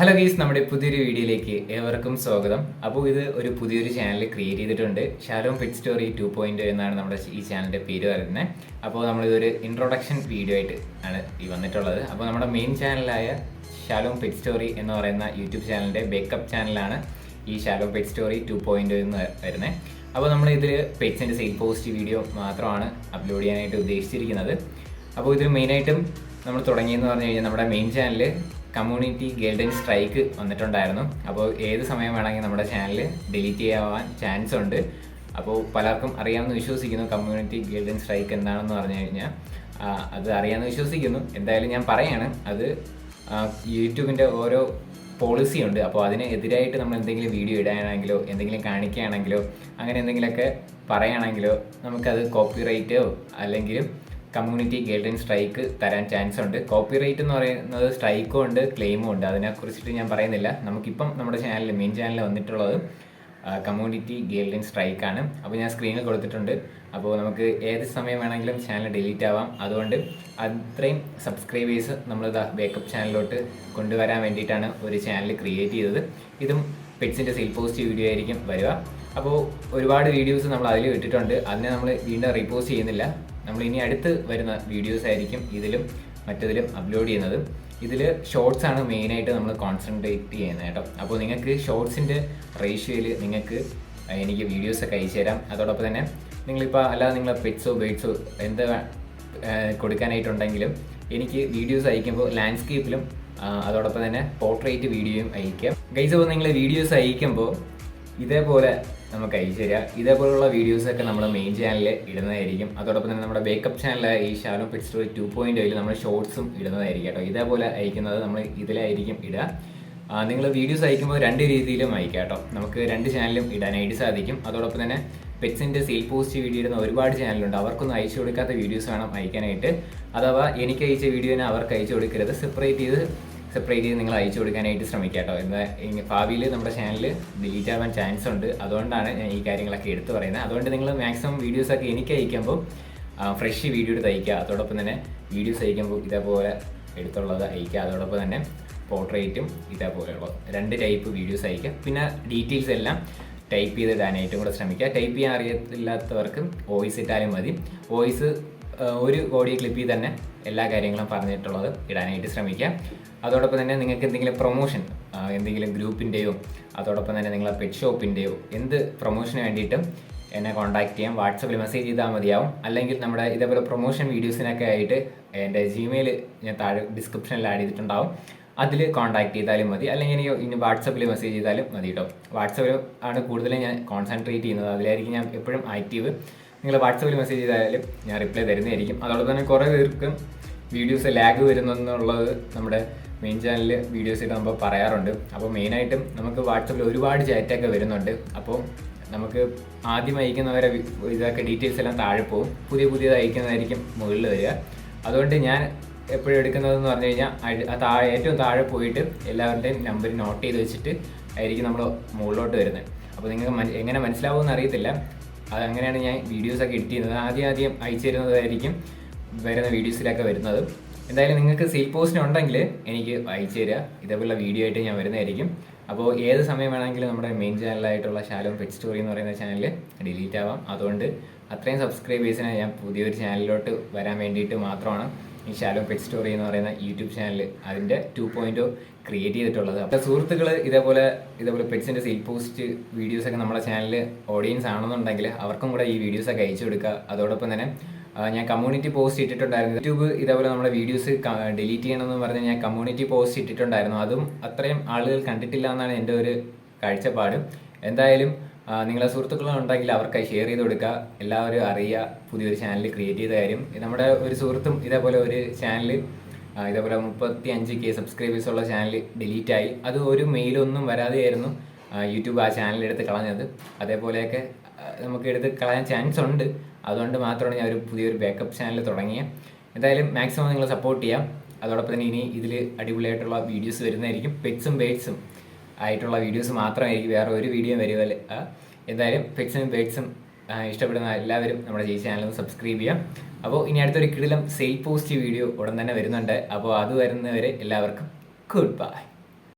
Hello ഗീസ് നമ്മുടെ പുതിയൊരു വീഡിയോയിലേക്ക് ഏവർക്കും സ്വാഗതം. അപ്പോൾ ഇത് ഒരു പുതിയൊരു ചാനൽ ക്രിയേറ്റ് ചെയ്തിട്ടുണ്ട്. Shalom pet story two point എന്നാണ് നമ്മുടെ ഈ ചാനലിന്റെ പേര് പറയുന്നത്. അപ്പോൾ നമ്മളിതൊരു ഇൻട്രൊഡക്ഷൻ വീഡിയോ ആയിട്ട് ആണ് ഈ വന്നിട്ടുള്ളത്. അപ്പോൾ നമ്മുടെ മെയിൻ ചാനലായ ഷാലോം പെറ്റ് സ്റ്റോറി എന്ന് പറയുന്ന യൂട്യൂബ് ചാനലിന്റെ ബേക്കപ്പ് ചാനലാണ് ഈ Shalom pet story two point എന്ന് വരുന്നത്. അപ്പോൾ നമ്മൾ ഇതിൽ പെറ്റ്സിന്റെ സെയിൽ പോസ്റ്റ് വീഡിയോ മാത്രമാണ് അപ്ലോഡ് ചെയ്യാനായിട്ട് ഉദ്ദേശിച്ചിരിക്കുന്നത്. അപ്പോൾ ഇതിൽ മെയിനായിട്ടും നമ്മൾ തുടങ്ങിയെന്ന് പറഞ്ഞു കഴിഞ്ഞാൽ നമ്മുടെ main channel community guideline strike വന്നിട്ടുണ്ടായിരുന്നു. അപ്പോൾ ഏത് സമയം വേണമെങ്കിൽ നമ്മുടെ ചാനൽ ഡിലീറ്റ് ചെയ്യാൻ ചാൻസ് ഉണ്ട്. അപ്പോൾ പലർക്കും അറിയാമെന്ന് വിശ്വസിക്കുന്നു കമ്മ്യൂണിറ്റി ഗേൾഡൻ സ്ട്രൈക്ക് എന്താണെന്ന് പറഞ്ഞു കഴിഞ്ഞാൽ. അത് അറിയാമെന്ന് വിശ്വസിക്കുന്നു. എന്തായാലും ഞാൻ പറയാണ് അത് യൂട്യൂബിന്റെ ഓരോ പോളിസി ഉണ്ട്. അപ്പോൾ അതിന് എതിരായിട്ട് നമ്മൾ എന്തെങ്കിലും വീഡിയോ ഇടാനാണെങ്കിലോ എന്തെങ്കിലും കാണിക്കുകയാണെങ്കിലോ അങ്ങനെ എന്തെങ്കിലുമൊക്കെ പറയുകയാണെങ്കിലോ നമുക്കത് കോപ്പിറൈറ്റോ അല്ലെങ്കിൽ കമ്മ്യൂണിറ്റി ഗൈഡൻ സ്ട്രൈക്ക് തരാൻ ചാൻസ് ഉണ്ട്. കോപ്പിറൈറ്റ് എന്ന് പറയുന്നത് സ്ട്രൈക്കും ഉണ്ട് ക്ലെയിമും ഉണ്ട്. അതിനെക്കുറിച്ചിട്ട് ഞാൻ പറയുന്നില്ല. നമുക്കിപ്പം നമ്മുടെ ചാനലിൽ മെയിൻ ചാനലിൽ വന്നിട്ടുള്ളത് കമ്മ്യൂണിറ്റി ഗൈഡൻ സ്ട്രൈക്കാണ് അപ്പോൾ ഞാൻ സ്ക്രീനിൽ കൊടുത്തിട്ടുണ്ട്. അപ്പോൾ നമുക്ക് ഏത് സമയം വേണമെങ്കിലും ചാനൽ ഡിലീറ്റ് ആവാം. അതുകൊണ്ട് അത്രയും സബ്സ്ക്രൈബേഴ്സ് നമ്മൾ ഇതാ ബേക്കപ്പ് ചാനലിലോട്ട് കൊണ്ടുവരാൻ വേണ്ടിയിട്ടാണ് ഒരു ചാനൽ ക്രിയേറ്റ് ചെയ്തത്. ഇതും പെറ്റ്സിന്റെ സെയിൽ പോസ്റ്റ് വീഡിയോ ആയിരിക്കും വരിക. അപ്പോൾ ഒരുപാട് വീഡിയോസ് നമ്മൾ അതിൽ ഇട്ടിട്ടുണ്ട്. അതിനെ നമ്മൾ വീണ്ടും റീപോസ്റ്റ് ചെയ്യുന്നില്ല. നമ്മൾ ഇനി അടുത്ത് വരുന്ന വീഡിയോസ് ആയിരിക്കും ഇതിലും മറ്റതിലും അപ്ലോഡ് ചെയ്യുന്നത്. ഇതിൽ ഷോർട്സ് ആണ് മെയിനായിട്ട് നമ്മൾ കോൺസെൻട്രേറ്റ് ചെയ്യുന്നത് കേട്ടോ. അപ്പോൾ നിങ്ങൾക്ക് ഷോർട്സിന്റെ റേഷ്യോയിൽ നിങ്ങൾക്ക് എനിക്ക് വീഡിയോസൊക്കെ അയച്ചു തരാം. അതോടൊപ്പം തന്നെ നിങ്ങളിപ്പോൾ അല്ലാതെ നിങ്ങളെ പെറ്റ്സോ ബേഡ്സോ എന്ത് കൊടുക്കാനായിട്ടുണ്ടെങ്കിലും എനിക്ക് വീഡിയോസ് അയക്കുമ്പോൾ ലാൻഡ്സ്കേപ്പിലും അതോടൊപ്പം തന്നെ പോർട്രേറ്റ് വീഡിയോയും അയക്കാം ഗൈസ് അപ്പോൾ നിങ്ങൾ വീഡിയോസ് അയക്കുമ്പോൾ ഇതേപോലെ നമുക്ക് അയച്ചു തരിക ഇതേപോലുള്ള വീഡിയോസൊക്കെ നമ്മൾ മെയിൻ ചാനലിൽ ഇടുന്നതായിരിക്കും. അതോടൊപ്പം തന്നെ നമ്മുടെ ബേക്കപ്പ് ചാനലായ ഈ Shalom pet story two point oil നമ്മൾ ഷോർട്സും ഇടുന്നതായിരിക്കും കേട്ടോ. ഇതേപോലെ അയക്കുന്നത് നമ്മൾ ഇതിലായിരിക്കും ഇടുക. നിങ്ങൾ വീഡിയോസ് അയക്കുമ്പോൾ രണ്ട് രീതിയിലും അയക്കാം കേട്ടോ. നമുക്ക് രണ്ട് ചാനലും ഇടാനായിട്ട് സാധിക്കും. അതോടൊപ്പം തന്നെ പെറ്റ്സിന്റെ സീൽ പോസ്റ്റ് വീഡിയോ ഇടുന്ന ഒരുപാട് ചാനലുണ്ട് അവർക്കൊന്നും അയച്ചു കൊടുക്കാത്ത വീഡിയോസ് വേണം അയക്കാനായിട്ട്. അഥവാ എനിക്ക് അയച്ച വീഡിയോനെ അവർക്ക് അയച്ചു കൊടുക്കരുത്. സെപ്പറേറ്റ് ചെയ്ത് സെപ്പറേറ്റ് ചെയ്ത് നിങ്ങൾ അയച്ചു കൊടുക്കാനായിട്ട് ശ്രമിക്കുക കേട്ടോ. ഇനി ഭാവിയിൽ നമ്മുടെ ചാനൽ ഡിലീറ്റ് ആവാൻ ചാൻസ് ഉണ്ട്. അതുകൊണ്ടാണ് ഞാൻ ഈ കാര്യങ്ങളൊക്കെ എടുത്തു പറയുന്നത്. അതുകൊണ്ട് നിങ്ങൾ മാക്സിമം വീഡിയോസൊക്കെ എനിക്ക് അയക്കുമ്പോൾ ഫ്രഷ് വീഡിയോ എടുത്ത് അയക്കുക. അതോടൊപ്പം തന്നെ വീഡിയോസ് അയക്കുമ്പോൾ ഇതേപോലെ എടുത്തുള്ളത് അയക്കുക. അതോടൊപ്പം തന്നെ പോർട്രേറ്റും ഇതേപോലെയുള്ള രണ്ട് ടൈപ്പ് വീഡിയോസ് അയക്കുക. പിന്നെ ഡീറ്റെയിൽസ് എല്ലാം ടൈപ്പ് ചെയ്ത് ഇടാനായിട്ടും കൂടെ ശ്രമിക്കുക. ടൈപ്പ് ചെയ്യാൻ അറിയത്തില്ലാത്തവർക്ക് വോയിസ് ഇട്ടാലും മതി. വോയിസ് ഒരു ഓഡിയോ ക്ലിപ്പിൽ തന്നെ എല്ലാ കാര്യങ്ങളും പറഞ്ഞിട്ടുള്ളത് ഇടാനായിട്ട് ശ്രമിക്കുക അതോടൊപ്പം തന്നെ നിങ്ങൾക്ക് എന്തെങ്കിലും പ്രൊമോഷൻ എന്തെങ്കിലും ഗ്രൂപ്പിന്റെയോ അതോടൊപ്പം തന്നെ നിങ്ങളെ പെറ്റ് ഷോപ്പിന്റെയോ എന്ത് പ്രൊമോഷന് വേണ്ടിയിട്ടും എന്നെ കോൺടാക്ട് ചെയ്യാം. വാട്സപ്പിൽ മെസ്സേജ് ചെയ്താൽ മതിയാവും. അല്ലെങ്കിൽ നമ്മുടെ ഇതേപോലെ പ്രൊമോഷൻ വീഡിയോസിനൊക്കെ ആയിട്ട് എന്റെ ജിമെയിൽ ഞാൻ താഴെ ഡിസ്ക്രിപ്ഷനിൽ ആഡ് ചെയ്തിട്ടുണ്ടാവും. അതിൽ കോൺടാക്ട് ചെയ്താലും മതി. അല്ലെങ്കിൽ എനിക്ക് ഇനി വാട്സപ്പിൽ മെസ്സേജ് ചെയ്താലും മതി കേട്ടോ വാട്സപ്പിൽ ആണ് കൂടുതലും ഞാൻ കോൺസെൻട്രേറ്റ് ചെയ്യുന്നത്. അതിലായിരിക്കും ഞാൻ എപ്പോഴും ആക്റ്റീവ് നിങ്ങൾ വാട്സപ്പിൽ മെസ്സേജ് ചെയ്താലും ഞാൻ റിപ്ലൈ തരുന്നതായിരിക്കും. അതോടൊപ്പം തന്നെ കുറേ പേർക്കും വീഡിയോസ് ലാഗ് വരുന്നെന്നുള്ളത് നമ്മുടെ മെയിൻ ചാനലിൽ വീഡിയോസ് ഇടുമ്പോൾ പറയാറുണ്ട്. അപ്പോൾ മെയിനായിട്ടും നമുക്ക് വാട്സപ്പിൽ ഒരുപാട് ചാറ്റൊക്കെ വരുന്നുണ്ട്. അപ്പോൾ നമുക്ക് ആദ്യം അയക്കുന്നവരെ ഇതൊക്കെ ഡീറ്റെയിൽസ് എല്ലാം താഴെ പോകും. പുതിയ പുതിയത് അയക്കുന്നതായിരിക്കും മുകളിൽ വരിക. അതുകൊണ്ട് ഞാൻ എപ്പോഴും എടുക്കുന്നതെന്ന് പറഞ്ഞു കഴിഞ്ഞാൽ താഴെ ഏറ്റവും താഴെ പോയിട്ട് എല്ലാവരുടെയും നമ്പർ നോട്ട് ചെയ്ത് വെച്ചിട്ട് ആയിരിക്കും നമ്മൾ മുകളിലോട്ട് വരുന്നത്. അപ്പോൾ നിങ്ങൾക്ക് എങ്ങനെ മനസ്സിലാവുമെന്ന് അറിയത്തില്ല. അത് അങ്ങനെയാണ് ഞാൻ വീഡിയോസൊക്കെ എഡിറ്റ് ചെയ്യുന്നത് ആദ്യം ആദ്യം അയച്ചു തരുന്നതായിരിക്കും വരുന്ന വീഡിയോസിലൊക്കെ വരുന്നത്. എന്തായാലും നിങ്ങൾക്ക് സെയിൽ പോസ്റ്റിന് ഉണ്ടെങ്കിൽ എനിക്ക് അയച്ചു തരിക. ഇതേപോലുള്ള വീഡിയോ ആയിട്ട് ഞാൻ വരുന്നതായിരിക്കും. അപ്പോൾ ഏത് സമയം വേണമെങ്കിലും നമ്മുടെ മെയിൻ ചാനലായിട്ടുള്ള ശാലോം പെറ്റ് സ്റ്റോറി എന്ന് പറയുന്ന ചാനൽ ഡിലീറ്റ് ആവാം. അതുകൊണ്ട് അത്രയും സബ്സ്ക്രൈബേഴ്സിനെ ഞാൻ പുതിയൊരു ചാനലിലോട്ട് വരാൻ വേണ്ടിയിട്ട് മാത്രമാണ്. ഈ ശാലോ പെറ്റ് സ്റ്റോറി എന്ന് പറയുന്ന യൂട്യൂബ് ചാനൽ അതിന്റെ ടു പോയിന്റ് ക്രിയേറ്റ് ചെയ്തിട്ടുള്ളത്. അപ്പോൾ സുഹൃത്തുക്കൾ ഇതേപോലെ ഇതേപോലെ പെറ്റ്സിന്റെ സെയിൽ പോസ്റ്റ് വീഡിയോസ് ഒക്കെ നമ്മുടെ ചാനലിൽ ഓഡിയൻസ് ആണെന്നുണ്ടെങ്കിൽ അവർക്കും കൂടെ ഈ വീഡിയോസൊക്കെ അയച്ചു കൊടുക്കുക. അതോടൊപ്പം തന്നെ ഞാൻ കമ്മ്യൂണിറ്റി പോസ്റ്റ് ഇട്ടിട്ടുണ്ടായിരുന്നു. യൂട്യൂബ് ഇതേപോലെ നമ്മുടെ വീഡിയോസ് ഡിലീറ്റ് ചെയ്യണമെന്ന് പറഞ്ഞ് ഞാൻ കമ്മ്യൂണിറ്റി പോസ്റ്റ് ഇട്ടിട്ടുണ്ടായിരുന്നു. അതും അത്രയും ആളുകൾ കണ്ടിട്ടില്ല എന്നാണ് എന്റെ ഒരു കാഴ്ചപ്പാട്. എന്തായാലും നിങ്ങളെ സുഹൃത്തുക്കളുണ്ടെങ്കിൽ അവർക്കായി ഷെയർ ചെയ്ത് കൊടുക്കുക. എല്ലാവരും അറിയുക പുതിയൊരു ചാനൽ ക്രിയേറ്റ് ചെയ്ത കാര്യം. നമ്മുടെ ഒരു സുഹൃത്തും ഇതേപോലെ ഒരു ചാനൽ ഇതേപോലെ മുപ്പത്തി അഞ്ച് കെ സബ്സ്ക്രൈബേഴ്സ് ഉള്ള ചാനൽ ഡിലീറ്റ് ആയി. അത് ഒരു മെയിലൊന്നും വരാതെയായിരുന്നു യൂട്യൂബ് ആ ചാനൽ എടുത്ത് കളഞ്ഞത്. അതേപോലെയൊക്കെ നമുക്ക് എടുത്ത് കളയാൻ ചാൻസ് ഉണ്ട്. അതുകൊണ്ട് മാത്രമാണ് ഞാൻ ഒരു പുതിയൊരു ബാക്കപ്പ് ചാനൽ തുടങ്ങിയത് എന്തായാലും മാക്സിമം നിങ്ങൾ സപ്പോർട്ട് ചെയ്യാം. അതോടൊപ്പം തന്നെ ഇനി ഇതിൽ അടിപൊളിയായിട്ടുള്ള വീഡിയോസ് വരുന്നതായിരിക്കും. പെറ്റ്സും ബേഡ്സും ആയിട്ടുള്ള വീഡിയോസ് മാത്രമായിരിക്കും വേറെ ഒരു വീഡിയോ വരിക എന്തായാലും ഫിക്സും ബേഡ്സും ഇഷ്ടപ്പെടുന്ന എല്ലാവരും നമ്മുടെ ഈ ചാനൽ സബ്സ്ക്രൈബ് ചെയ്യാം അപ്പോൾ ഇനി അടുത്തൊരു കിടിലം സെയിൽ പോസ്റ്റ് വീഡിയോ ഉടൻ തന്നെ വരുന്നുണ്ട്. അപ്പോൾ അത് വരുന്നവരെ എല്ലാവർക്കും ഗുഡ് ബൈ